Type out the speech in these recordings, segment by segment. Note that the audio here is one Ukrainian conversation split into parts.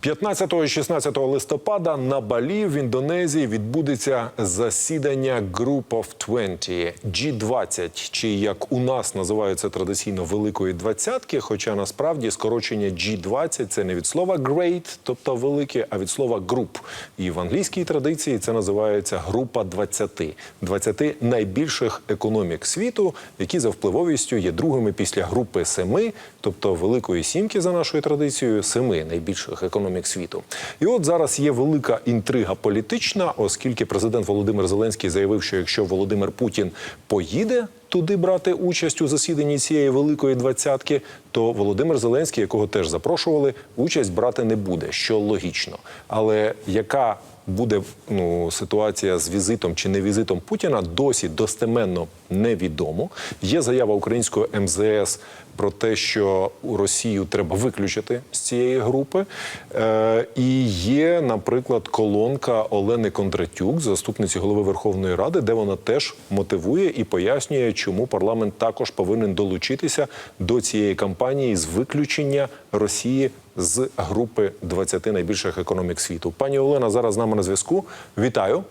15 і 16 листопада на Балі в Індонезії відбудеться засідання Group of 20, G20, чи як у нас називаються традиційно Великої двадцятки. Хоча насправді скорочення G20 – це не від слова great, тобто велике, а від слова group. І в англійській традиції це називається група 20, 20 найбільших економік світу, які за впливовістю є другими після групи семи, тобто Великої сімки за нашою традицією, семи найбільших економік світу. І от зараз є велика інтрига політична, оскільки президент Володимир Зеленський заявив, що якщо Володимир Путін поїде туди брати участь у засіданні цієї великої двадцятки, то Володимир Зеленський, якого теж запрошували, участь брати не буде, що логічно. Але яка буде ну, ситуація з візитом чи не візитом Путіна, досі достеменно невідомо. Є заява українського МЗС про те, що Росію треба виключити з цієї групи. Е, і є, наприклад, колонка Олени Кондратюк, заступниці голови Верховної Ради, де вона теж мотивує і пояснює, чому парламент також повинен долучитися до цієї кампанії з виключення Росії з групи 20 найбільших економік світу. Пані Олена зараз з нами на зв'язку. Вітаю.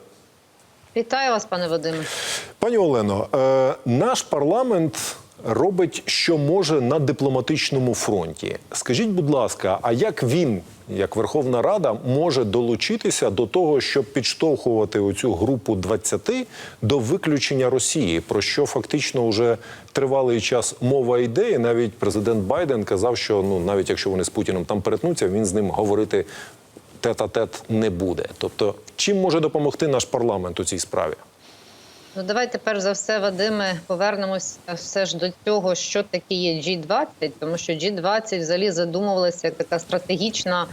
Вітаю вас, пане Вадиме. Пані Олено, е, наш парламент робить, що може на дипломатичному фронті. Скажіть, будь ласка, а як він, як Верховна Рада, може долучитися до того, щоб підштовхувати оцю групу 20 до виключення Росії, про що фактично вже тривалий час мова йде? І навіть президент Байден казав, що ну навіть якщо вони з Путіном там перетнуться, він з ним говорити тет-а-тет не буде. Тобто, чим може допомогти наш парламент у цій справі? Ну давайте перш за все, Вадиме, повернемося все ж до цього, що таке є G20, тому що G20 взагалі задумувалася як така стратегічна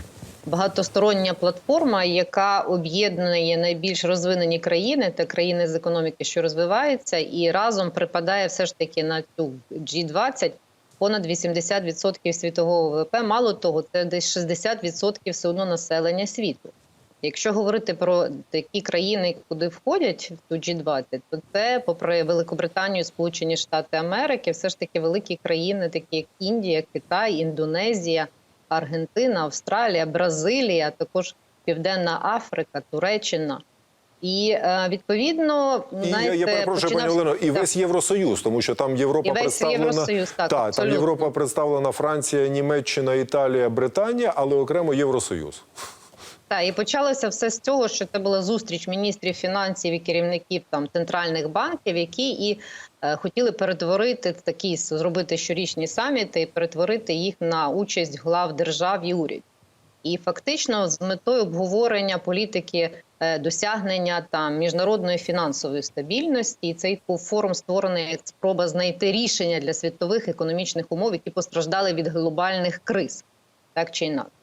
багатостороння платформа, яка об'єднує найбільш розвинені країни та країни з економіки, що розвиваються, і разом припадає все ж таки на цю G20 понад 80% світового ВВП. Мало того, це десь 60% все одно населення світу. Якщо говорити про такі країни, куди входять в ту G20, то це, попри Великобританію, Сполучені Штати Америки, все ж таки великі країни, такі як Індія, Китай, Індонезія, Аргентина, Австралія, Бразилія, також Південна Африка, Туреччина. І е, відповідно, І знаєте, я перепрошую, пані Олено, і Так. весь Євросоюз, тому що там Європа І весь представлена Євросоюз, так, там. Європа представлена Франція, Німеччина, Італія, Британія, але окремо Євросоюз. Так, і почалося все з цього, що це була зустріч міністрів фінансів і керівників там центральних банків, які і е, хотіли перетворити такі зробити щорічні саміти і перетворити їх на участь глав держав і уряд. І фактично з метою обговорення політики е, досягнення там міжнародної фінансової стабільності, і цей форум створений як спроба знайти рішення для світових економічних умов, які постраждали від глобальних криз, так чи інакше.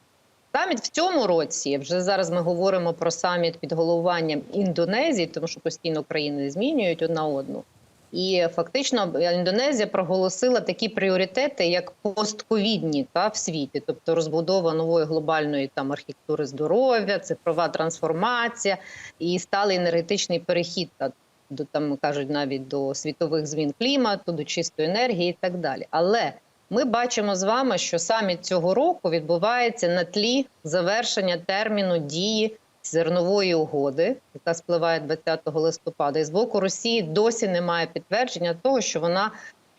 Саміт в цьому році вже зараз ми говоримо про саміт під головуванням Індонезії, тому що постійно країни змінюють одна одну. І фактично Індонезія проголосила такі пріоритети, як постковідні та в світі, тобто розбудова нової глобальної там архітектури здоров'я, цифрова трансформація і сталий енергетичний перехід та до там кажуть навіть до світових змін клімату, до чистої енергії і так далі. Але ми бачимо з вами, що саміт цього року відбувається на тлі завершення терміну дії зернової угоди, яка спливає 20 листопада. І з боку Росії досі немає підтвердження того, що вона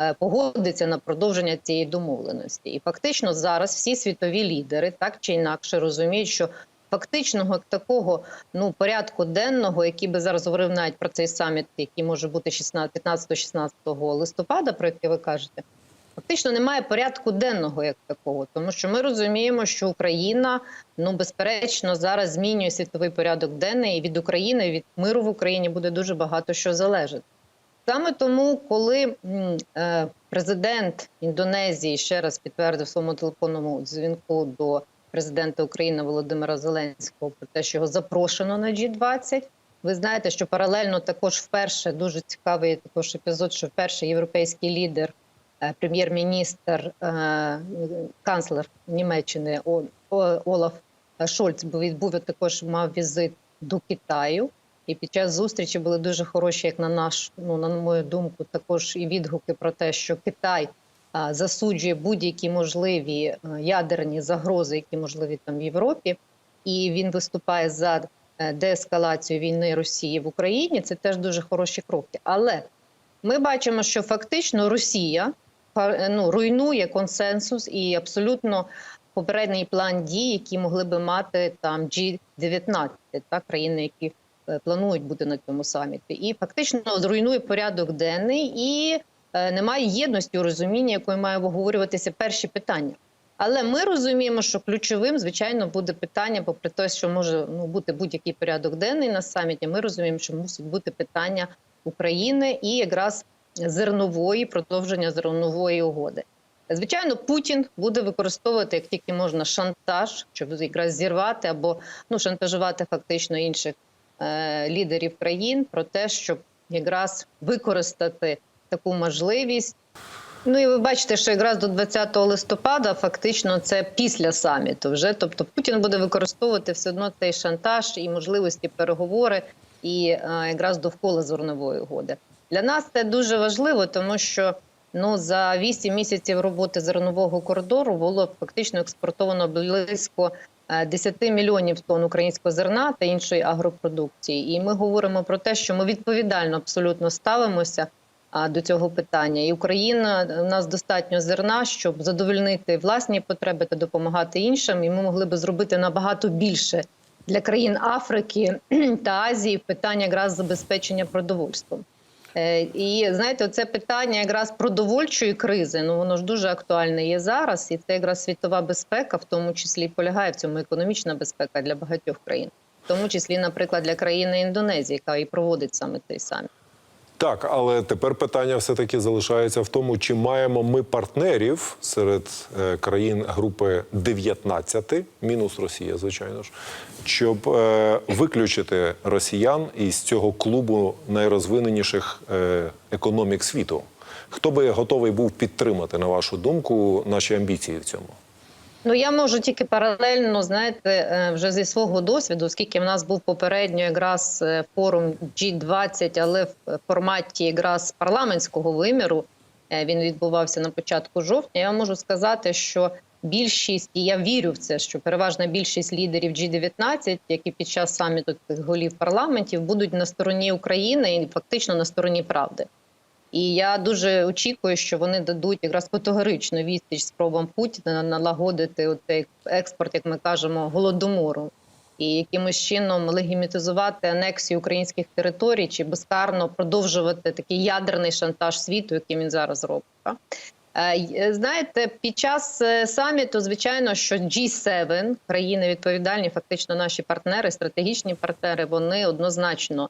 е, погодиться на продовження цієї домовленості. І фактично зараз всі світові лідери так чи інакше розуміють, що фактичного такого ну порядку денного, який би зараз говорив навіть про цей саміт, який може бути 15-16 листопада, про який ви кажете. Фактично немає порядку денного як такого, тому що ми розуміємо, що Україна ну безперечно зараз змінює світовий порядок денний, і від України, від миру в Україні буде дуже багато що залежати. Саме тому, коли е, президент Індонезії ще раз підтвердив своєму телефонному дзвінку до президента України Володимира Зеленського про те, що його запрошено на G20, ви знаєте, що паралельно також вперше дуже цікавий також епізод, що вперше європейський лідер прем'єр-міністр, е, канцлер Німеччини Олаф Шольц був також мав візит до Китаю. І під час зустрічі були дуже хороші, як на наш, ну на мою думку, також і відгуки про те, що Китай а, засуджує будь-які можливі е, ядерні загрози, які можливі там в Європі, і він виступає за е, деескалацію війни Росії в Україні. Це теж дуже хороші кроки. Але ми бачимо, що фактично Росія ну, руйнує консенсус і абсолютно попередній план дій, які могли би мати там G19, та країни, які е, планують бути на цьому саміті, і фактично зруйнує порядок денний і е, немає єдності у розумінні, якою має обговорюватися перші питання. Але ми розуміємо, що ключовим, звичайно, буде питання, попри те, що може ну, бути будь-який порядок денний на саміті. Ми розуміємо, що мусить бути питання України і якраз зернової продовження зернової угоди. Звичайно, Путін буде використовувати як тільки можна шантаж, щоб якраз зірвати або ну шантажувати фактично інших е, лідерів країн про те, щоб якраз використати таку можливість. Ну і ви бачите, що якраз до 20 листопада фактично це після саміту. Вже тобто Путін буде використовувати все одно цей шантаж і можливості переговори, і е, якраз довкола зернової угоди. Для нас це дуже важливо, тому що ну за 8 місяців роботи зернового коридору було фактично експортовано близько е, 10 мільйонів тонн українського зерна та іншої агропродукції. І ми говоримо про те, що ми відповідально абсолютно ставимося до цього питання. І Україна у нас достатньо зерна, щоб задовольнити власні потреби та допомагати іншим. І ми могли би зробити набагато більше для країн Африки та Азії питання якраз забезпечення продовольством. Е, І знаєте, це питання якраз продовольчої кризи. Ну воно ж дуже актуальне є зараз, і це якраз світова безпека, в тому числі полягає в цьому економічна безпека для багатьох країн, в тому числі, наприклад, для країни Індонезії, яка і проводить саме той саміт. Так, але тепер питання все-таки залишається в тому, чи маємо ми партнерів серед е, країн групи 19, мінус Росія, звичайно ж, щоб е, виключити росіян із цього клубу найрозвиненіших е, економік світу. Хто би готовий був підтримати, на вашу думку, наші амбіції в цьому? Ну я можу тільки паралельно знаєте, е, вже зі свого досвіду, оскільки в нас був попередньо якраз е, форум G20, але в форматі якраз парламентського виміру е, він відбувався на початку жовтня. Я можу сказати, що більшість, і я вірю в це, що переважна більшість лідерів G19, які під час саміту голів парламентів будуть на стороні України і фактично на стороні правди. І я дуже очікую, що вони дадуть якраз категоричну відсіч спробам Путіна налагодити цей експорт, як ми кажемо, голодомору, і якимось чином легімітизувати анексію українських територій чи безкарно продовжувати такий ядерний шантаж світу, який він зараз робить. так. Е, Знаєте, під час е, саміту, звичайно, що G7, країни відповідальні, фактично наші партнери, стратегічні партнери, вони однозначно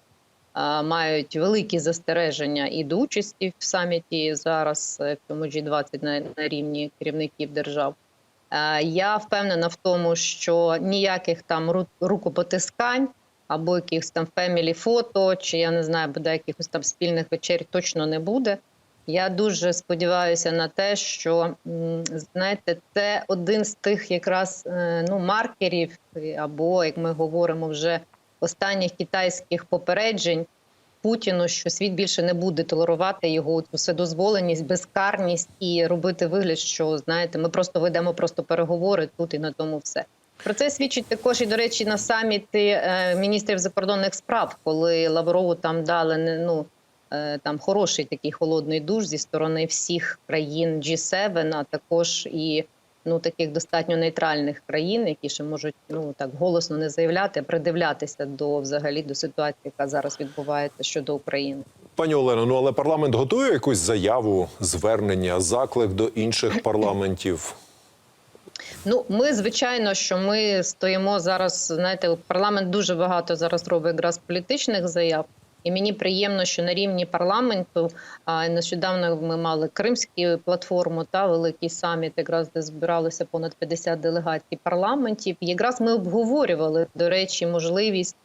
мають великі застереження і до участі в саміті зараз е, в цьому G20 на, на рівні керівників держав. Е, Я впевнена в тому, що ніяких там рукопотискань або якихось там фемілі фото, чи я не знаю, буде якихось там спільних вечер точно не буде. Я дуже сподіваюся на те, що знаєте, це один з тих якраз е, ну маркерів, е, або як ми говоримо вже останніх китайських попереджень Путіну, що світ більше не буде толерувати його цю вседозволеність, безкарність і робити вигляд, що знаєте, ми просто ведемо просто переговори тут і на тому все. Про це свідчить також і до речі на саміті е, міністрів закордонних справ, коли Лаврову там дали не ну е, там хороший такий холодний душ зі сторони всіх країн G7, а також і ну таких достатньо нейтральних країн, які ще можуть ну так голосно не заявляти, а придивлятися до взагалі до ситуації, яка зараз відбувається щодо України. Пані Олено, ну але парламент готує якусь заяву, звернення, заклик до інших парламентів. Ну, ми звичайно, що ми стоїмо зараз. Знаєте, парламент дуже багато зараз робить якраз політичних заяв. І мені приємно, що на рівні парламенту нещодавно ми мали кримську платформу та великий саміт, якраз де збиралося понад 50 делегацій парламентів. Якраз ми обговорювали до речі можливість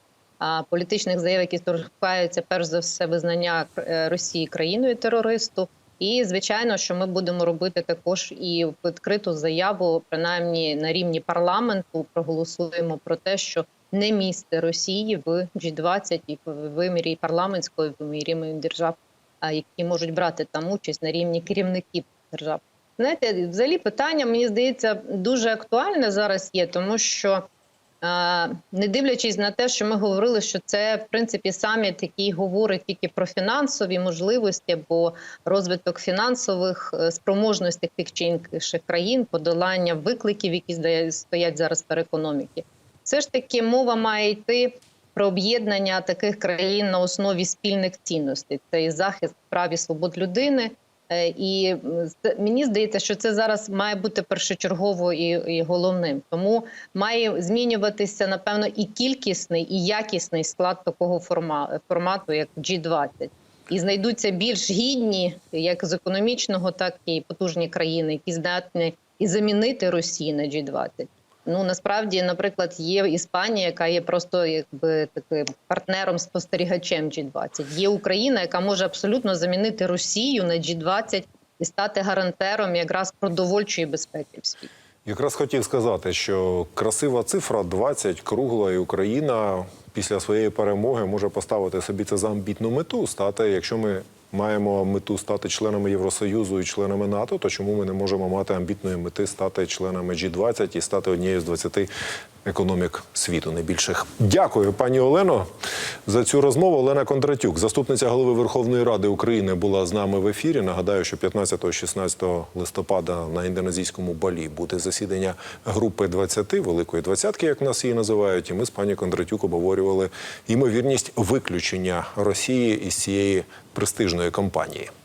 політичних заяв, які торкаються перш за все визнання е, Росії країною терористу. І звичайно, що ми будемо робити також і відкриту заяву, принаймні на рівні парламенту, проголосуємо про те, що не місце Росії в G20 і в вимірі парламентської вимірі держав, які можуть брати там участь на рівні керівників держав. Знаєте, взагалі питання, мені здається, дуже актуальне зараз є, тому що не дивлячись на те, що ми говорили, що це в принципі саміт, який говорить тільки про фінансові можливості або розвиток фінансових е, спроможностей тих чи інших країн, подолання викликів, які стоять зараз перед економіки. Все ж таки мова має йти про об'єднання таких країн на основі спільних цінностей. Це і захист прав і свобод людини. Е, І мені здається, що це зараз має бути першочергово і, і головним. Тому має змінюватися напевно і кількісний, і якісний склад такого форма, формату, як G20. І знайдуться більш гідні, як з економічного, так і потужні країни, які здатні і замінити Росію на G20. Ну насправді, наприклад, є Іспанія, яка є просто якби таким партнером спостерігачем G20. Є Україна, яка може абсолютно замінити Росію на G20 і стати гарантером якраз продовольчої безпеки в світі. Якраз хотів сказати, що красива цифра 20, кругла, і Україна після своєї перемоги може поставити собі це за амбітну мету. Стати, якщо ми маємо мету стати членами Євросоюзу і членами НАТО, то чому ми не можемо мати амбітної мети стати членами G20 і стати однією з 20 економік світу найбільших? Дякую, пані Олено, за цю розмову. Олена Кондратюк, заступниця голови Верховної Ради України, була з нами в ефірі. Нагадаю, що 15-16 листопада на індонезійському балі буде засідання групи 20, великої двадцятки, як нас її називають. І ми з пані Кондратюк обговорювали ймовірність виключення Росії із цієї престижної компанії.